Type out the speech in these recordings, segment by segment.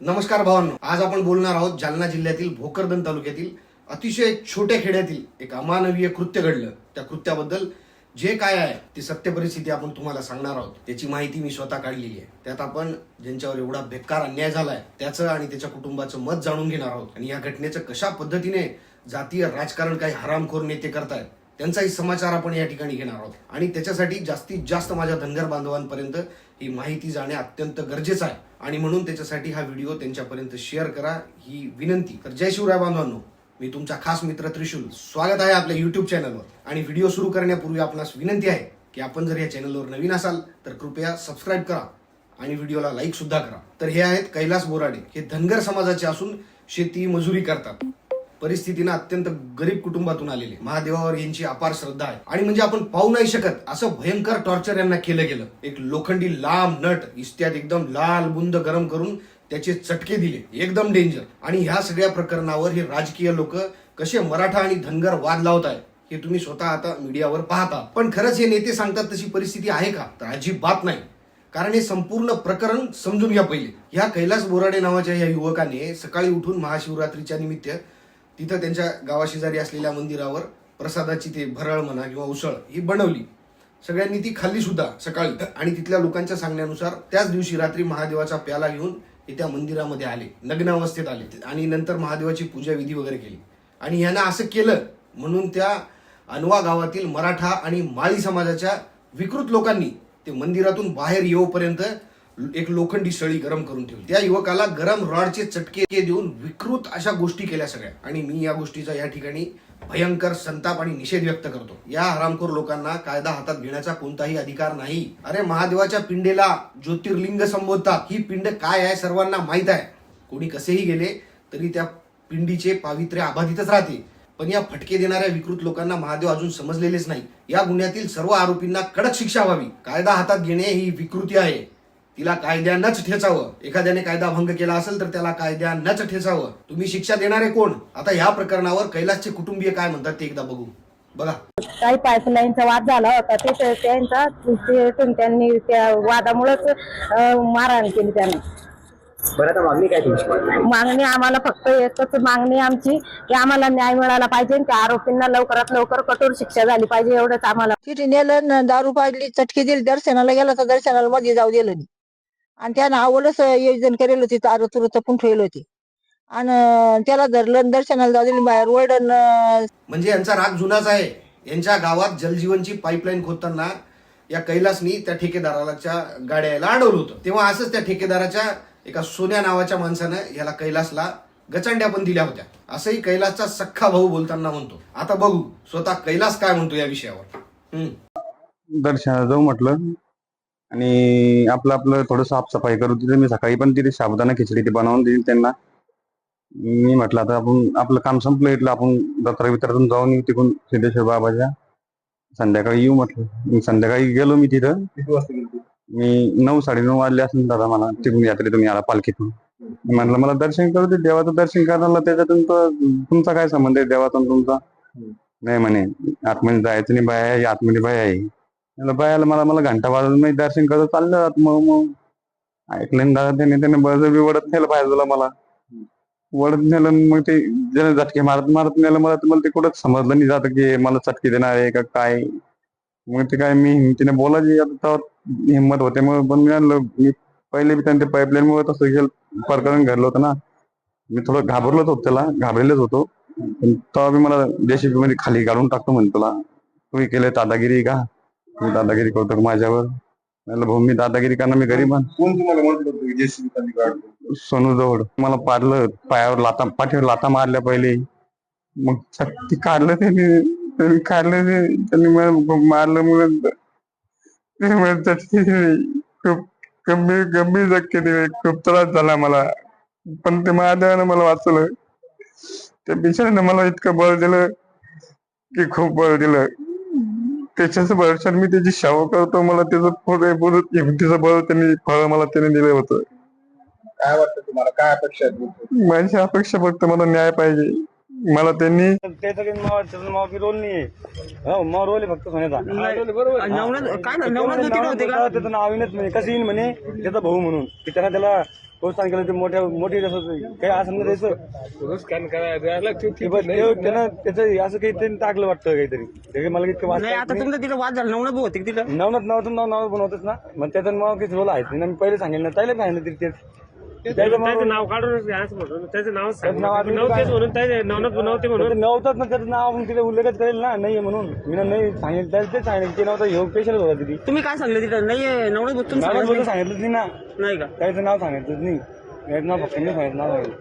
नमस्कार भावांनो आज आपण बोलणार आहोत जालना जिल्ह्यातील भोकरदन तालुक्यातील अतिशय छोट्या खेड्यातील एक अमानवीय कृत्य घडलं. त्या कृत्याबद्दल जे काय आहे ती सत्य परिस्थिती आपण तुम्हाला सांगणार आहोत. त्याची माहिती मी स्वतः काढलेली आहे. त्यात आपण ज्यांच्यावर एवढा बेकार अन्याय झालाय त्याचं आणि त्याच्या कुटुंबाचं मत जाणून घेणार आहोत. आणि या घटनेचं कशा पद्धतीने जातीय राजकारण काही हरामखोर नेते करतायत त्यांचाही समाचार आपण या ठिकाणी घेणार आहोत. आणि त्याच्यासाठी जास्तीत जास्त माझ्या धनगर बांधवांपर्यंत ही माहिती जाणे अत्यंत गरजेचं आहे. आणि म्हणून त्याच्यासाठी हा व्हिडिओ त्यांच्यापर्यंत शेअर करा ही विनंती. तर जय शिवराय बांधवांनो मी तुमचा खास मित्र त्रिशूल. स्वागत आहे आपल्या युट्यूब चॅनलवर आणि व्हिडिओ सुरू करण्यापूर्वी आपणास विनंती आहे की आपण जर या चॅनलवर नवीन असाल तर कृपया सबस्क्राईब करा आणि व्हिडिओला लाईक सुद्धा करा. तर हे आहेत कैलास बोराडे. हे धनगर समाजाचे असून शेती मजुरी करतात. परिस्थितीनं अत्यंत गरीब कुटुंबातून आलेले. महादेवावर यांची अपार श्रद्धा आहे. आणि म्हणजे आपण पाहू नाही शकत असं भयंकर टॉर्चर यांना केलं गेलं. एक लोखंडी लांब नट इस्त्यात एकदम लाल बुंद गरम करून त्याचे चटके दिले. एकदम डेंजर आणि ह्या सगळ्या प्रकरणावर हे राजकीय लोक कसे मराठा आणि धनगर वाद लावत आहे हे तुम्ही स्वतः आता मीडियावर पाहता. पण खरंच हे नेते सांगतात तशी परिस्थिती आहे का? तर अजिबात नाही. कारण हे संपूर्ण प्रकरण समजून घ्या पहिले. ह्या कैलास बोराडे नावाच्या या युवकाने सकाळी उठून महाशिवरात्रीच्या निमित्त तिथं त्यांच्या गावाशेजारी असलेल्या मंदिरावर प्रसादाची ते भरळ म्हणा किंवा उसळ ही बनवली. सगळ्यांनी ती खाल्ली सुद्धा सकाळी. आणि तिथल्या लोकांच्या सांगण्यानुसार त्याच दिवशी रात्री महादेवाचा प्याला घेऊन ते त्या मंदिरामध्ये आले. नग्नावस्थेत आले. आणि नंतर महादेवाची पूजा विधी वगैरे केली. आणि ह्यानं असं केलं म्हणून त्या अनवा गावातील मराठा आणि माळी समाजाच्या विकृत लोकांनी ते मंदिरातून बाहेर येऊपर्यंत एक लोखंडी सळी गरम करून ठेवली. त्या युवकाला गरम रॉडचे चटके देऊन विकृत अशा गोष्टी केल्या सगळ्या. आणि मी या गोष्टीचा या ठिकाणी भयंकर संताप आणि निषेध व्यक्त करतो. या हरामखोर लोकांना कायदा हातात घेण्याचा कोणताही अधिकार नाही. अरे महादेवाच्या पिंडेला ज्योतिर्लिंग संबोधतात. ही पिंड काय आहे सर्वांना माहीत आहे. कोणी कसेही गेले तरी त्या पिंडीचे पावित्र्य अबाधितच राहते. पण या फटके देणाऱ्या विकृत लोकांना महादेव अजून समजलेलेच नाही. या गुन्ह्यातील सर्व आरोपींना कडक शिक्षा व्हावी. कायदा हातात घेणे ही विकृती आहे. तिला कायद्यानंच ठेचावं. एखाद्याने कायदा भंग केला असेल तर त्याला कायद्यानंच ठेचावं. तुम्ही शिक्षा देणारे कोण? आता या प्रकरणावर कैलासचे कुटुंबीय काय म्हणतात ते एकदा बघू. बघा. काही पाईपलाईनचा वाद झाला होता. ते त्यांचा त्यांनी त्या वादामुळेच मारहाण केली त्यांनी. बरं आता मागणी काय तुमची? मागणी आम्हाला फक्त एकच मागणी आमची की आम्हाला न्याय मिळाला पाहिजे आणि त्या आरोपींना लवकरात लवकर कठोर शिक्षा झाली पाहिजे एवढंच आम्हाला. तिथे नेलं न दारू पाजली चटकी दिली दर्शनाला गेला तर दर्शनाला मध्ये जाऊ दिलं नाही. आणि त्यानं आवडच योजन करेल होती तार तुर जपून ठेवली होती. आणि त्याला धरलं दर्शनाला जाऊ दिली बाहेर वडन म्हणजे यांचा राग जुनाच आहे. यांच्या गावात जलजीवनची पाईपलाईन खोदताना या कैलासनी त्या ठेकेदाराच्या गाड्याला अडवलं होतं. तेव्हा असंच त्या ठेकेदाराच्या एका सोन्या नावाच्या माणसानं याला कैलासला गचांड्या पण दिल्या होत्या. असंही कैलासचा सख्खा भाऊ बोलताना म्हणतो. आता बघू स्वतः कैलास काय म्हणतो या विषयावर. हम्म. दर्शनाला जाऊ म्हटलं. आणि आपलं आपलं थोडं साफसफाई करू तिथे मी सकाळी पण तिथे साबुदाणा खिचडी ती बनवून दिली त्यांना. मी म्हटलं आता आपण आपलं काम संपलं इथलं आपण जत्रा वित्रातून जाऊन येऊ तिकडून सिद्धेश्वर बाबाच्या. संध्याकाळी येऊ म्हटलं. मी संध्याकाळी गेलो मी तिथं. किती वाजता गेली ती? मी नऊ साडेनऊ वाजले असेल दादा मला तिकडून यात्रेतून याला पालखीतून. मी म्हटलं मला दर्शन करू दे देवाचं दर्शन करायला त्याच्यातून तुमचा काय संबंध आहे? देवाचा तुमचा? नाही म्हणे आतमध्ये जायचं नाही बाय आहे आतमध्ये बाय आहे. म्हणलं बायाला मला मला घंटा वाजून मी दर्शन करत चाललं जात मग मग ऐकलं ना दादा त्याने त्याने बी वडत नेलं बाजूला मला. वडत नेलं मग ते ज्याने झटके मारत मारत नेलं मला तर मला ते कुठंच समजलं नाही जात की मला चटके देणार आहे का काय. मग ते काय मी हिमतीने बोलायची आता हिंमत होते मग पण मी आणलं. मी पहिले बी त्यांनी पाईपलाईन मुळे तसं गेल प्रकरण घडलं होतं ना. मी थोडं घाबरलोच होतो त्याला घाबरलेच होतो. पण तेव्हा बी मला जेसीबी मध्ये खाली काढून टाकतो म्हणतो तुला. तुम्ही केले दादागिरी का? मी दादागिरी करतो माझ्यावर? म्हणलं भाऊ मी दादागिरी करणार मी गरीब आहे. कोण तुम्हाला म्हणत होतं जेसीबी खाली काढतो सोनू जवळ. मला पाडलं पायावर लाता पाठीवर लाता मारल्या पहिले. मग ती काढलं त्याने त्यांनी काढलं ते त्यांनी मला मारलं मग ते मला चटके दिले. खूप गंभीर गंभीर धक्के दिले खूप त्रास झाला मला. पण ते महादेवानं मला वाचवलं. त्या बिचाऱ्यानं मला इतकं बळ दिलं की खूप बळ दिलं. त्याच्याच भरशात मी त्याची सेवा करतो मला त्याचं पुढे हिमतीचं बळ त्यांनी फळ मला त्याने दिलं होतं. काय वाटतं तुम्हाला? काय अपेक्षा आहेत? माझी अपेक्षा फक्त मला न्याय पाहिजे. मला त्यांनी त्याचा मावा त्याचा मावा की रोल नाही हो मावा रोल आहे फक्त सोन्याचा. बरोबर. काय ना नवनाथ होती नव्हते का? त्याचं नाव येईनच म्हणे. कसं येईन म्हणे? त्याचा भाऊ म्हणून. की त्याला त्याला प्रोत्साहन केलं ते मोठ्या मोठी काही असं ना त्याचं ते बस ते- त्यानं त्याचं असं काही त्यांनी टाकलं वाटतं काहीतरी. मला इतकं नाही वाचता आता तुमचं तिथं वाद झाला. नवनाथ भाऊ होते का तिथं नवनाथ नावाचं नाव नाव बनवतच ना. मग त्याचं नाव काही रोल आहे. तिने मी पहिले सांगेल ना. त्याला सांगितलं तरी तेच त्याचं नाव- त्याचं नाव काढून असं म्हणतो त्याचं नाव त्याचं नाव नव्हतेच म्हणून त्याचे नव्हते म्हणून. नव्हतंच ना त्याचं नाव आपण तिथे उल्लेखच करेल ना नाही म्हणून. मी ना नाही सांगितलं त्याला तेच सांगितलं ते नव्हतं ह्यो पेशंट होता तिथे. तुम्ही काय सांगले तिथं? नाही नवनाथ भाऊ तुम्ही नाव सांगितलं सांगितलंच नाही ना. नाही का? त्याचं नाव सांगितलंच नाही. त्याचं नाव फक्त मी सांगितलं नाव सांगितलं.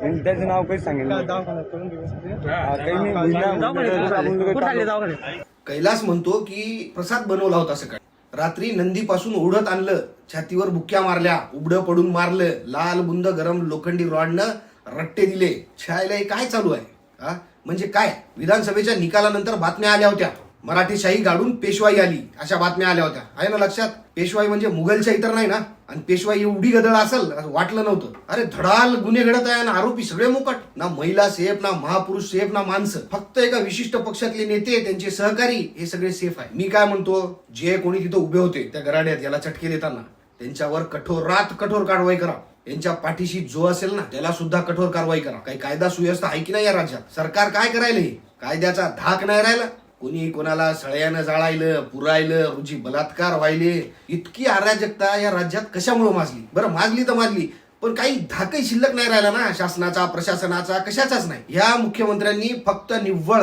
त्यांनी त्याचं नाव काहीच सांगितलं नाही. काही नाही भुईला- दवाखान्यात आपण कुठं काही चालले दवाखान्यात कैलास म्हणतो की प्रसाद बनवला होता सकाळी. रात्री नंदीपासून ओढत आणलं. छातीवर बुक्या मारल्या. उबडं पडून मारलं. लाल बुंद गरम लोखंडी रॉडनं रट्टे दिले. छायला हे काय चालू आहे? हा? म्हणजे काय? विधानसभेच्या निकालानंतर बातम्या आल्या होत्या. मराठी शाही गाडून पेशवाई आली अशा बातम्या आल्या होत्या. आहे ना लक्षात? पेशवाई म्हणजे मुघलशाही तर नाही ना? आणि पेशवाई एवढी गदळ असेल असं वाटलं नव्हतं. अरे धडाल गुन्हे घडत आहे ना आरोपी सगळे मोकट. ना महिला सेफ ना महापुरुष सेफ ना माणसं. फक्त एका विशिष्ट पक्षातले नेते त्यांचे सहकारी हे सगळे सेफ आहे. मी काय म्हणतो? जे कोणी तिथं उभे होते त्या गराड्यात याला चटके देताना त्यांच्यावर कठोरात कठोर कारवाई करा. यांच्या पाठीशी जो असेल ना त्याला सुद्धा कठोर कारवाई करा. काही कायदा सुव्यवस्था आहे की नाही या राज्यात? सरकार काय करायला कायद्याचा धाक नाही राहिला? कोणी कोणाला सळ्यानं जाळायलं पुरायलं रुजी बलात्कार व्हायले इतकी अराजकता या राज्यात कशामुळे माजली? बरं माजली तर माजली पण काही धाकही शिल्लक नाही राहिला ना शासनाचा प्रशासनाचा कशाचाच नाही. या मुख्यमंत्र्यांनी फक्त निव्वळ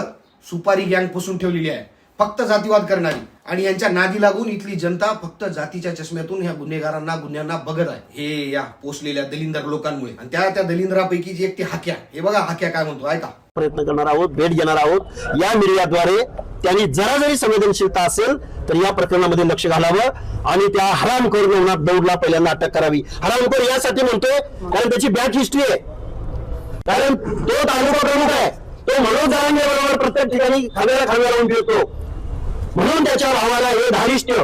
सुपारी गँग पुसून ठेवलेली आहे. फक्त जातीवाद करणारी. आणि यांच्या नादी लागून इथली जनता फक्त जातीच्या चष्म्यातून ह्या गुन्हेगारांना गुन्ह्यांना बघत आहे. हे या पोचलेल्या दलिंदर लोकांमुळे. आणि त्या त्या दलिंदरापैकी जी एक ती हाक्या. हे बघा हाक्या काय म्हणतो ऐका. प्रयत्न करणार आहोत भेट घेणार आहोत. या मीडियाद्वारे त्यांनी जरा जरी संवेदनशीलता असेल तर या प्रकरणामध्ये लक्ष घालावं आणि त्या हरामखोर नवनाथ दौडला पहिल्यांदा अटक करावी. हरामखोर यासाठी म्हणतोय कारण त्याची बॅक हिस्ट्री आहे. कारण तो तालुका प्रमुख आहे. तो मनोज जरांगे बरोबर प्रत्येक ठिकाणी खाण्याला खाव्या लावून ठेवतो म्हणून त्याच्या भावाला हे धारिष्ट्य.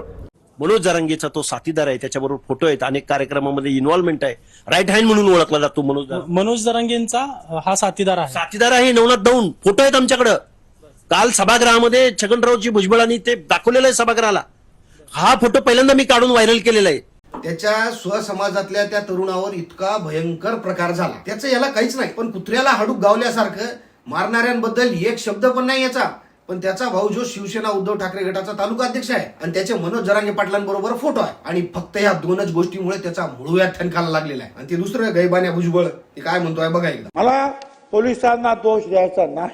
मनोज जरांगेचा तो साथीदार आहे त्याच्याबरोबर फोटो आहेत अनेक कार्यक्रमामध्ये इन्व्हॉल्वमेंट आहे. राईट हँड म्हणून ओळखला जातो मनोज जरांगे. मनोज जरांगेंचा हा साथीदार आहे. साथीदार आहे नवनाथ दौंड. फोटो आहेत आमच्याकडं. काल सभागृहामध्ये छगनरावजी भुजबळांनी ते दाखवलेलं आहे सभागृहाला. हा फोटो पहिल्यांदा मी काढून व्हायरल केलेला आहे. त्याच्या स्वसमाजातल्या त्या तरुणावर इतका भयंकर प्रकार झाला. त्याचं याला काहीच नाही पण कुत्र्याला हाडूक गावल्यासारखं मारणाऱ्यांबद्दल एक शब्द पण नाही याचा. पण त्याचा भाऊ जो शिवसेना उद्धव ठाकरे गटाचा तालुका अध्यक्ष आहे आणि त्याचे मनोज जरांगे पाटलांबरोबर फोटो आहे. आणि फक्त या दोनच गोष्टीमुळे त्याचा मुळव्यात ठणकाला लागलेला आहे. आणि ते दुसरं गैबान्या भुजबळ. ते काय म्हणतोय बघा एकदा. मला पोलिसांना दोष द्यायचा नाही.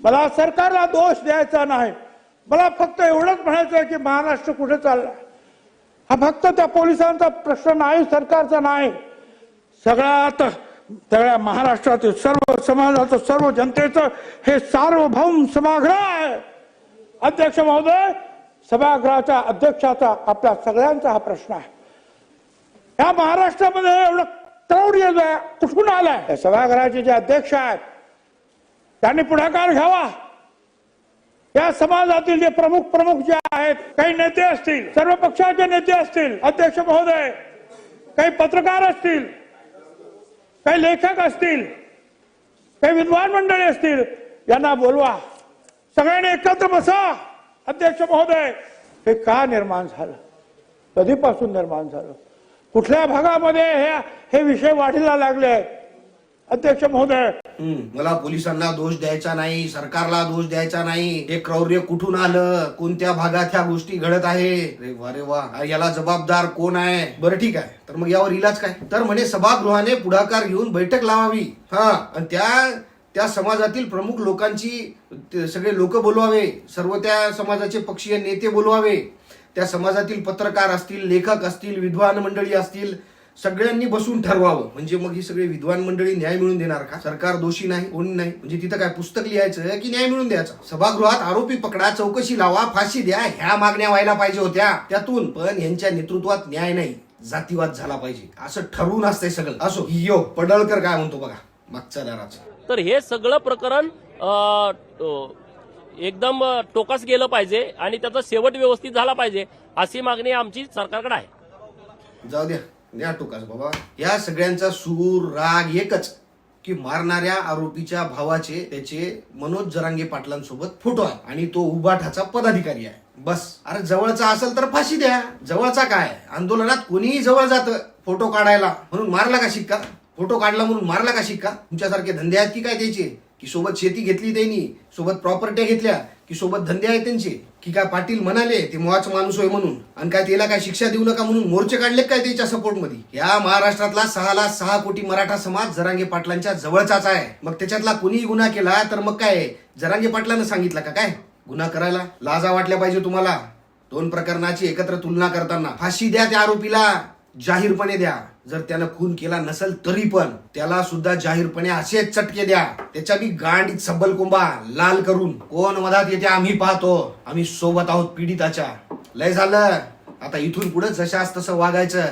मला सरकारला दोष द्यायचा नाही. मला फक्त एवढंच म्हणायचं आहे की महाराष्ट्र कुठे चालला? हा फक्त त्या पोलिसांचा प्रश्न नाही सरकारचा नाही. सगळ्यात सगळ्या महाराष्ट्रातील सर्व समाजाचं सर्व जनतेचं हे सार्वभौम सभागृह आहे. अध्यक्ष महोदय सभागृहाच्या अध्यक्षाचा आपल्या सगळ्यांचा हा प्रश्न आहे. या महाराष्ट्रामध्ये एवढं क्रौर्य जे कुठून आलाय? या सभागृहाचे जे अध्यक्ष आहेत त्यांनी पुढाकार घ्यावा. या समाजातील जे प्रमुख प्रमुख जे आहेत काही नेते असतील सर्व पक्षाचे नेते असतील अध्यक्ष महोदय काही पत्रकार असतील काही लेखक असतील काही विद्वान मंडळी असतील यांना बोलवा. सगळ्यांनी एकत्र बसा. अध्यक्ष महोदय हे का निर्माण झालं? कधीपासून निर्माण झालं? कुठल्या भागामध्ये हे हे विषय वाढीला लागले? अध्यक्ष महोदय. मला पोलिसांना दोष द्यायचा नाही सरकारला दोष द्यायचा नाही. हे क्रौर्य कुठून आलं? कोणत्या भागात ह्या गोष्टी घडत आहे? रे वा रे वा. याला जबाबदार कोण आहे? बरं ठीक आहे. तर मग यावर इलाज काय? तर म्हणे सभागृहाने पुढाकार घेऊन बैठक लावावी. हा आणि त्या त्या समाजातील प्रमुख लोकांची सगळे लोक बोलवावे. सर्व त्या समाजाचे पक्षीय नेते बोलवावे. त्या समाजातील पत्रकार असतील लेखक असतील विद्वान मंडळी असतील सगळ्यांनी बसून ठरवावं. म्हणजे मग ही सगळी विद्वान मंडळी न्याय मिळून देणार का? सरकार दोषी नाही कोणी नाही. म्हणजे तिथं काय पुस्तक लिहायचं की न्याय मिळून द्यायचा? सभागृहात आरोपी पकडा चौकशी लावा फाशी द्या ह्या मागण्या व्हायला पाहिजे होत्या. त्यातून पण यांच्या नेतृत्वात न्याय नाही जातीवाद झाला पाहिजे. असं ठरवून असतंय सगळं. असो यो पडळकर काय म्हणतो बघा मागच्या दाराचं. तर हे सगळं प्रकरण एकदम टोकास गेलं पाहिजे आणि त्याचा शेवट व्यवस्थित झाला पाहिजे अशी मागणी आमची सरकारकडे आहे. जाऊ द्या. या टोकास बाबा. या सगळ्यांचा सूर राग एकच की मारणाऱ्या आरोपीच्या भावाचे त्याचे मनोज जरांगे पाटलांसोबत फोटो आहे आणि तो उबाठाचा पदाधिकारी आहे. बस. अरे जवळचा असेल तर फाशी द्या. जवळचा काय? आंदोलनात कोणीही जवळ जात. फोटो काढायला. म्हणून मारला का शिक्का? फोटो काढला म्हणून मारला का शिक्का? तुमच्यासारखे धंदे आहेत की काय त्याचे? की सोबत शेती घेतली त्यांनी सोबत प्रॉपर्ट्या घेतल्या की सोबत धंदे आहेत त्यांचे की काय पाटील म्हणाले ते मुळाच माणूस होय म्हणून. आणि काय त्याला काय शिक्षा देऊ नका म्हणून मोर्चे काढले काय त्याच्या सपोर्टमध्ये? या महाराष्ट्रातला सहा लाख सहा कोटी मराठा समाज जरांगे पाटलांच्या जवळचाच आहे. मग त्याच्यातला कुणीही गुन्हा केला तर मग काय? जरांगे पाटलानं सांगितलं का काय? गुन्हा करायला लाजा वाटल्या पाहिजे तुम्हाला. दोन प्रकरणाची एकत्र तुलना करताना. फाशी द्या त्या आरोपीला. जाहीरपणे द्या. जर त्यानं खून केला नसेल तरी पण त्याला सुद्धा जाहीरपणे असे चटके द्या. त्याच्या बी गांडी सब्बल कुंभा लाल करून. कोण मधात येते आम्ही पाहतो. आम्ही सोबत आहोत पीडिताच्या. लय झालं. आता इथून पुढे जशास तसं वागायचं.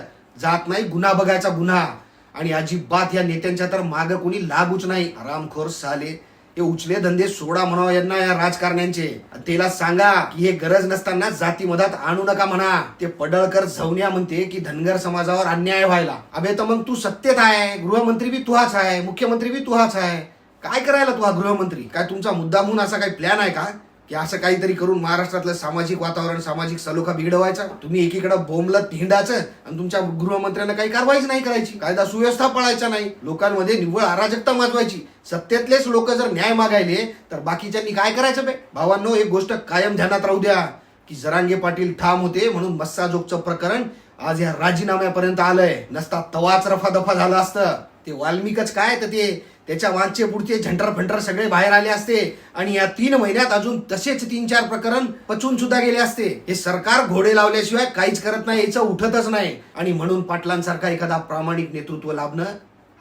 जात नाही गुन्हा बघायचा गुन्हा. आणि अजिबात या नेत्यांच्या तर माग कोणी लागूच नाही. आरामखोर साले. हे उचले धंदे सोडा म्हणावं यांना या राजकारण्यांचे. त्याला सांगा की हे गरज नसताना जाती मधात आणू नका म्हणा. ते पडळकर झवण्या म्हणते की धनगर समाजावर अन्याय व्हायला. अबे तर मग तू सत्तेत आहे. गृहमंत्री बी तुहाच आहे. मुख्यमंत्री बी तुहाच आहे. काय करायला तू हा गृहमंत्री? काय तुमचा मुद्दा म्हणून असा काही प्लॅन आहे का? की असं काहीतरी करून महाराष्ट्रातलं सामाजिक वातावरण सामाजिक सलोखा बिघडवायचा? तुम्ही एकीकडे बोंबला धिंडाचं आणि तुमच्या गृहमंत्र्यांना काही कारवाईच नाही करायची. कायदा सुव्यवस्था पाळायचा नाही. लोकांमध्ये निव्वळ अराजकता माजवायची. सत्तेतलेच लोक जर न्याय मागायले तर बाकीच्यांनी काय करायचं बे? भावांनो एक गोष्ट कायम ध्यानात राहू द्या की जरांगे पाटील ठाम होते म्हणून मस्साजोगचं प्रकरण आज या राजीनाम्यापर्यंत आलंय. नसता तवाच रफा दफा झालं असतं. ते वाल्मिकच काय तर ते त्याच्या मागचे पुढचे झंटर फंटर सगळे बाहेर आले असते. आणि या तीन महिन्यात अजून तसेच तीन चार प्रकरण पचून सुद्धा गेले असते. हे सरकार घोडे लावल्याशिवाय काहीच करत नाही याचं उठतच नाही. आणि म्हणून पाटलांसारखा एखादा प्रामाणिक नेतृत्व लाभणं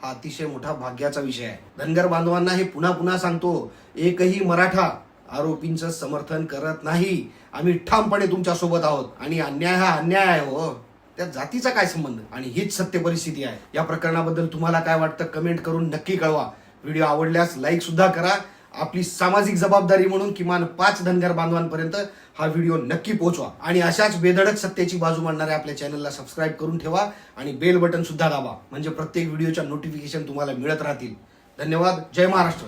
हा अतिशय मोठा भाग्याचा विषय आहे. धनगर बांधवांना हे पुन्हा पुन्हा सांगतो एकही मराठा आरोपींचं समर्थन करत नाही. आम्ही ठामपणे तुमच्यासोबत आहोत. आणि अन्याय हा अन्याय आहे हो. त्या जातीचा काय संबंध? आणि हीच सत्य परिस्थिती आहे. या प्रकरणाबद्दल तुम्हाला काय वाटतं कमेंट करून नक्की कळवा. व्हिडिओ आवडल्यास लाईक सुद्धा करा. आपली सामाजिक जबाबदारी म्हणून किमान पाच धनगर बांधवांपर्यंत हा व्हिडिओ नक्की पोहोचवा. आणि अशाच बेधडक सत्याची बाजू मांडणाऱ्या आपल्या चॅनलला सबस्क्राईब करून ठेवा आणि बेल बटन सुद्धा दाबा. म्हणजे प्रत्येक व्हिडिओच्या नोटिफिकेशन तुम्हाला मिळत राहतील. धन्यवाद. जय महाराष्ट्र.